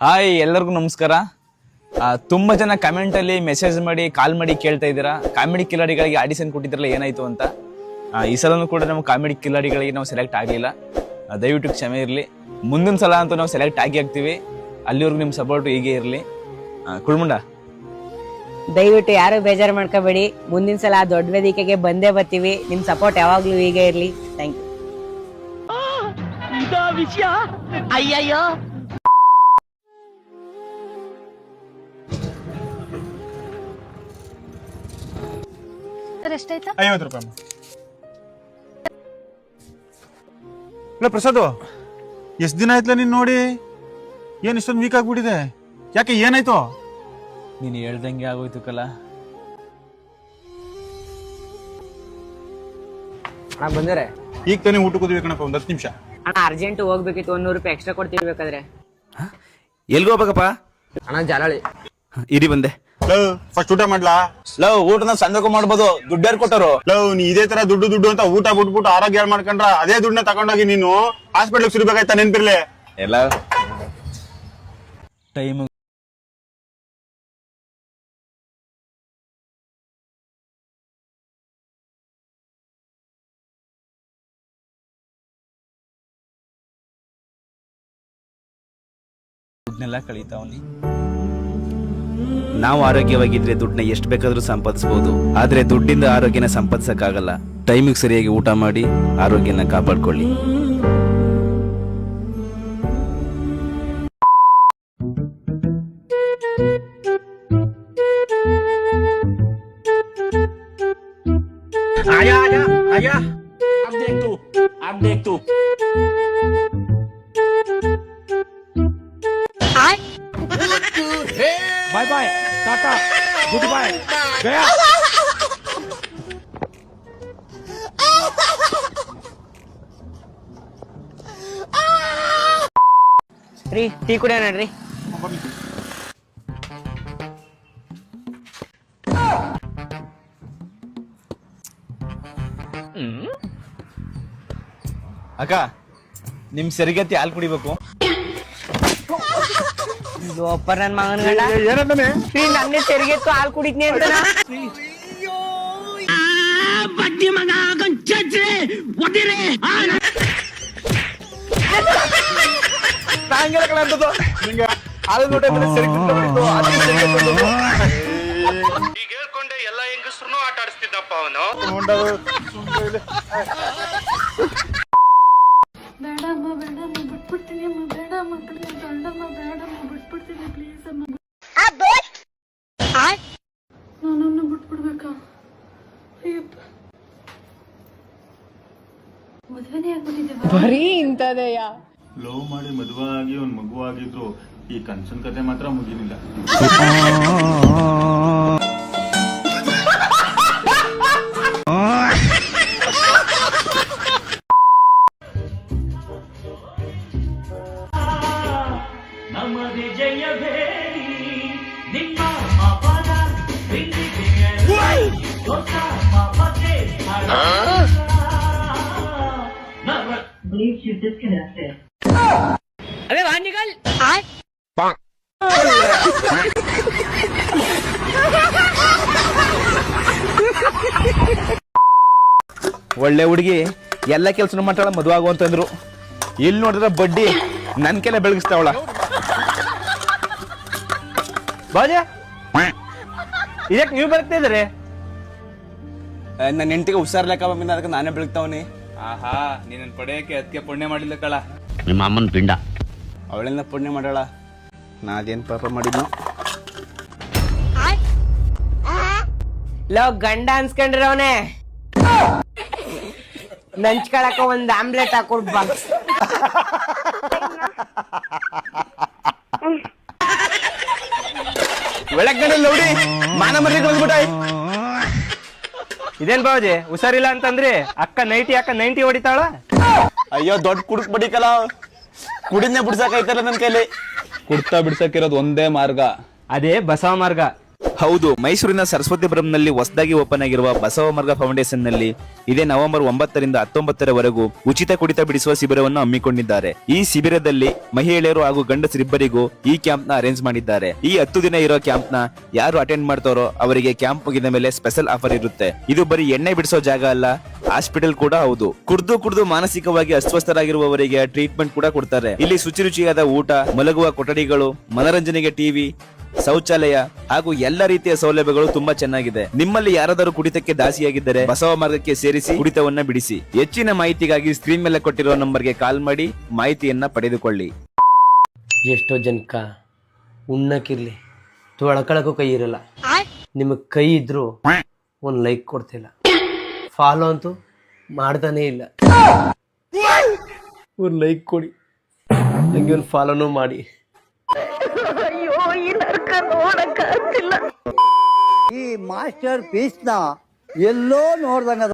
Hi ಎಲ್ಲರಿಗೂ ನಮಸ್ಕಾರ. ತುಂಬ ಜನ ಕಮೆಂಟ್ ಅಲ್ಲಿ ಮೆಸೇಜ್ ಮಾಡಿ ಕಾಲ್ ಮಾಡಿ ಕೇಳ್ತಾ ಇದ್ದೀರಾ? ಕಾಮಿಡಿ ಕಿಲಾಡಿಗಳಿಗೆ ಆಡಿಷನ್ ಕೊಟ್ಟಿದ್ರಲ್ಲ ಏನಾಯ್ತು ಅಂತ? ಈ ಸಲನೂ ಕೂಡ ನಾವು ಕಾಮಿಡಿ ಕಿಲಾಡಿಗಳಿಗೆ ನಾವು ಸೆಲೆಕ್ಟ್ ಆಗಲಿಲ್ಲ. ದಯವಿಟ್ಟು ಕ್ಷಮೆ ಇರಲಿ. ಮುಂದಿನ ಸಲ ಅಂತೂ ನಾವು ಸೆಲೆಕ್ಟ್ ಆಗಿ ಆಗ್ತೀವಿ ಅಲ್ಲಿವರೆಗೂ ನಿಮ್ಮ ಸಪೋರ್ಟ್ ಹೀಗೆ ಇರಲಿ. ಕುಳ್ಮುಂಡ. ದಯವಿಟ್ಟು ಯಾರು ಬೇಜಾರು ಮಾಡ್ಕೋಬೇಡಿ. ಮುಂದಿನ ಸಲ ದೊಡ್ಡ ವೇದಿಕೆಗೆ ಬಂದೇ ಬರ್ತೀವಿ. ನಿಮ್ಮ ಸಪೋರ್ಟ್ ಯಾವಾಗಲೂ ಹೀಗೆ ಇರಲಿ. ಥ್ಯಾಂಕ್ ಯು ಸರ್ ಎಷ್ಟಾಯ್ತು? ಐವತ್ತು ರೂಪಾಯಿ ಅಮ್ಮ. ಇಲ್ಲ ಪ್ರಸಾದ್ ಎಷ್ಟು ದಿನ ಆಯ್ತಲ್ಲ ನೀನ್ ನೋಡಿ? ಏನ್ ಇಷ್ಟೊಂದು ವೀಕ್ ಆಗ್ಬಿಟ್ಟಿದೆ? ಯಾಕೆ ಏನಾಯ್ತು? ನೀನು ಹೇಳ್ದಂಗೆ ಆಗೋಯ್ತು ಕಲ. ಅಣ್ಣ ಬಂದರೆ ಈಗ ತಾನೇ ಊಟ ಕೂದ್ವಿ ಕಣಪ್ಪ ಒಂದ್ ಹತ್ತು ನಿಮಿಷ. ಅಣ್ಣ ಅರ್ಜೆಂಟ್ ಹೋಗ್ಬೇಕಿತ್ತು ಒಂದ್ ರೂಪಾಯಿ ಎಕ್ಸ್ಟ್ರಾ ಕೊಡ್ತಿರ್ಬೇಕಾದ್ರೆ ಬೇಕಾದ್ರೆ. ಎಲ್ಗೋ ಹೋಗ್ಬೇಕಪ್ಪ? ಅಣ್ಣ ಜಾಲಳಿ ಇರಿ ಬಂದೆ. ಫಸ್ಟ್ ಊಟ ಮಾಡ್ಲಾ? ಲವ್ ಊಟನ ಸಂಜೆಗೂ ಮಾಡ್ಬೋದು. ದುಡ್ಡೇರ್ ಕೊಟ್ಟರು ಲವ್ ನೀ ಇದೇ ತರ ದುಡ್ಡು ದುಡ್ಡು ಅಂತ ಊಟ ಬಿಟ್ಬಿಟ್ಟು ಆರೋಗ್ಯ ಹಾಳ್ ಮಾಡ್ಕೊಂಡ್ರ ಅದೇ ದುಡ್ಡನ್ನ ತಗೊಂಡೋಗಿ ನೀನು ಹಾಸ್ಪಿಟ್ಲಿಗೆ ಸುರಿಬೇಕಾಯ್ತಾ ನೆನ್ಪಿರ್ಲಿ? ಎಲ್ಲ. ಟೈಮ್ ಕಳೀತಾವನಿ ನಾವು ಆರೋಗ್ಯವಾಗಿದ್ರೆ ದುಡ್ಡನ್ನ ಎಷ್ಟು ಬೇಕಾದರೂ ಸಂಪಾದಿಸಬಹುದು ಆದರೆ ದುಡ್ಡಿಂದ ಆರೋಗ್ಯನ ಸಂಪಾದಿಸಕ್ಕಾಗಲ್ಲ. ಟೈಮಿಗೆ ಸರಿಯಾಗಿ ಊಟ ಮಾಡಿ ಆರೋಗ್ಯನ ಕಾಪಾಡ್ಕೊಳ್ಳಿ. ರೀ ಟೀ ಕುಡಿಯೋಣ ನಡ್ರಿ. ಅಕ್ಕ ನಿಮ್ ಸರಿಗತಿ ಹಾಲು ಕುಡಿಬೇಕು. ಇದು ಒಪ್ಪರ್ ನನ್ ಮಗನ ಗಂಡ. ನನ್ನೇ ತೆರಿಗೆತ್ತು ಹಾಲು ಕುಡಿದ್ನಿ ಅಂತ ಈಗ ಹೇಳ್ಕೊಂಡೆ ಎಲ್ಲ ಹೆಂಗಸ್ರು ಆಟ ಆಡಿಸ್ತಿದ್ದಪ್ಪ ಅವನು. ಮದುವೆನೇ ಆಗ್ಬಿಟ್ಟಿದೆ ಬರೀ ಇಂಥದೆಯಾ? ಲವ್ ಮಾಡಿ ಮದುವೆ ಆಗಿ ಒಂದ್ ಮಗು ಆಗಿದ್ರು ಈ ಕನ್ಸನ್ ಕತೆ ಮಾತ್ರ ಮುಗಿಲಿಲ್ಲ ಅದೇ ವಾಣಿಗಲ್ ಒಳ್ಳೆ ಹುಡುಗಿ ಎಲ್ಲ ಕೆಲಸ ಮಾಡ್ತಾಳ ಮದುವೆ ಆಗು ಅಂತಂದ್ರು ಇಲ್ಲಿ ನೋಡಿದ್ರೆ ಬಡ್ಡಿ ನನ್ ಕೆಲೆ ಬೆಳಗಿಸ್ತಾವಳ. ಬಾಜ ಇದಕ್ಕೆ ನೀವು ಬರ್ತಾ ಇದ್ರಿ ನನ್ನ ಹೆಂಡತಿಗೆ ಹುಷಾರ್ಲೆಕ್ಕ ಬಂದ ಅದಕ್ಕೆ ನಾನೇ ಬೆಳಗ್ತಾವನಿ. ಆಹಾ ನಿನ್ನ ಪಡೆಯಕ್ಕೆ ಅದಕ್ಕೆ ಪುಣ್ಯ ಮಾಡಿಲ್ಲ ಕಳ. ನಿಮ್ಮ ಅಮ್ಮನ ಪಿಂಡ. ಅವಳೆಲ್ಲ ಪುಣ್ಯ ಮಾಡಳ. ನಾ ಅದೇನ್ ಪಾಪ ಮಾಡಿದ್ನು? ಲೋ ಗಂಡ ಅನ್ಸ್ಕೊಂಡಿರವನೆ ನಂಚ್ಕೊಳಕ ಒಂದ್ ಆಮ್ಲೆಟ್ ಹಾಕೊಡ್ ಬಾ ಬೆಳಗ್ಗೆ ನೋಡಿ ಮಾನ ಕಳ್ಸ್ಬಿಟ್ಟ ಇದೇನ್ ಬಾಬಾಜಿ ಹುಷಾರಿಲ್ಲ ಅಂತಂದ್ರಿ? ಅಕ್ಕ ನೈಟಿ ಅಕ್ಕ ನೈಂಟಿ ಹೊಡಿತಾಳ? ಅಯ್ಯೋ ದೊಡ್ಡ ಕುಡುಕ್ ಬಡಿಕಲ್ಲ. ಕುಡಿದ್ನೆ ಬಿಡ್ಸಕ್ ಐತಲ್ಲ ನನ್ ಕೈಲಿ. ಕುಡ್ತಾ ಬಿಡ್ಸಕ್ಕಿರೋದು ಒಂದೇ ಮಾರ್ಗ. ಅದೇ ಬಸವ ಮಾರ್ಗ. ಹೌದು, ಮೈಸೂರಿನ ಸರಸ್ವತಿಪುರಂನಲ್ಲಿ ಹೊಸದಾಗಿ ಓಪನ್ ಆಗಿರುವ ಬಸವಮರ್ಗ ಫೌಂಡೇಶನ್ನಲ್ಲಿ ಇದೇ ನವೆಂಬರ್ ಒಂಬತ್ತರಿಂದ ಹತ್ತೊಂಬತ್ತರವರೆಗೂ ಉಚಿತ ಕುಡಿತ ಬಿಡಿಸುವ ಶಿಬಿರವನ್ನು ಹಮ್ಮಿಕೊಂಡಿದ್ದಾರೆ. ಈ ಶಿಬಿರದಲ್ಲಿ ಮಹಿಳೆಯರು ಹಾಗೂ ಗಂಡಸರಿಬ್ಬರಿಗೂ ಈ ಕ್ಯಾಂಪ್ನ ಅರೇಂಜ್ ಮಾಡಿದ್ದಾರೆ. ಈ ಹತ್ತು ದಿನ ಇರೋ ಕ್ಯಾಂಪ್ನ ಯಾರು ಅಟೆಂಡ್ ಮಾಡ್ತಾರೋ ಅವರಿಗೆ ಕ್ಯಾಂಪ್ ಮುಗಿದ ಮೇಲೆ ಸ್ಪೆಷಲ್ ಆಫರ್ ಇರುತ್ತೆ. ಇದು ಬರೀ ಎಣ್ಣೆ ಬಿಡಿಸೋ ಜಾಗ ಅಲ್ಲ, ಹಾಸ್ಪಿಟಲ್ ಕೂಡ ಹೌದು. ಕುಡ್ದು ಕುಡ್ದು ಮಾನಸಿಕವಾಗಿ ಅಸ್ವಸ್ಥರಾಗಿರುವವರಿಗೆ ಟ್ರೀಟ್ಮೆಂಟ್ ಕೂಡ ಕೊಡ್ತಾರೆ. ಇಲ್ಲಿ ಶುಚಿ ರುಚಿಯಾದ ಊಟ, ಮಲಗುವ ಕೊಠಡಿಗಳು, ಮನರಂಜನೆಗೆ ಟಿವಿ ಶೌಚಾಲಯ ಹಾಗೂ ಎಲ್ಲ ರೀತಿಯ ಸೌಲಭ್ಯಗಳು ತುಂಬಾ ಚೆನ್ನಾಗಿದೆ. ನಿಮ್ಮಲ್ಲಿ ಯಾರಾದರೂ ಕುಡಿತಕ್ಕೆ ದಾಸಿಯಾಗಿದ್ದರೆ ಬಸವ ಮಾರ್ಗಕ್ಕೆ ಸೇರಿಸಿ ಕುಡಿತವನ್ನ ಬಿಡಿಸಿ. ಹೆಚ್ಚಿನ ಮಾಹಿತಿಗಾಗಿ ಸ್ಕ್ರೀನ್ ಮೇಲೆ ಕೊಟ್ಟಿರುವ ನಂಬರ್ಗೆ ಕಾಲ್ ಮಾಡಿ, ಮಾಹಿತಿಯನ್ನ ಪಡೆದುಕೊಳ್ಳಿ. ಎಷ್ಟೋ ಜನಕ ಉಣ್ಣಕ್ಕಿರ್ಲಿ ತೊಳ್ಕೊಳಕ್ಕೂ ಕೈ ಇರಲ್ಲ. ನಿಮಗೆ ಕೈ ಇದ್ರು ಒಂದು ಲೈಕ್ ಕೊಡ್ತಿಲ್ಲ. ಫಾಲೋ ಅಂತೂ ಮಾಡ್ತಾನೇ ಇಲ್ಲ. ಒಂದು ಲೈಕ್ ಕೊಡಿ. ಹಂಗೆ ಒಂದು ಫಾಲೋನೂ ಮಾಡಿ. ಈ ಮಾಸ್ಟರ್ ಪೀಸ್ನ ಎಲ್ಲೋ ನೋಡ್ದಂಗ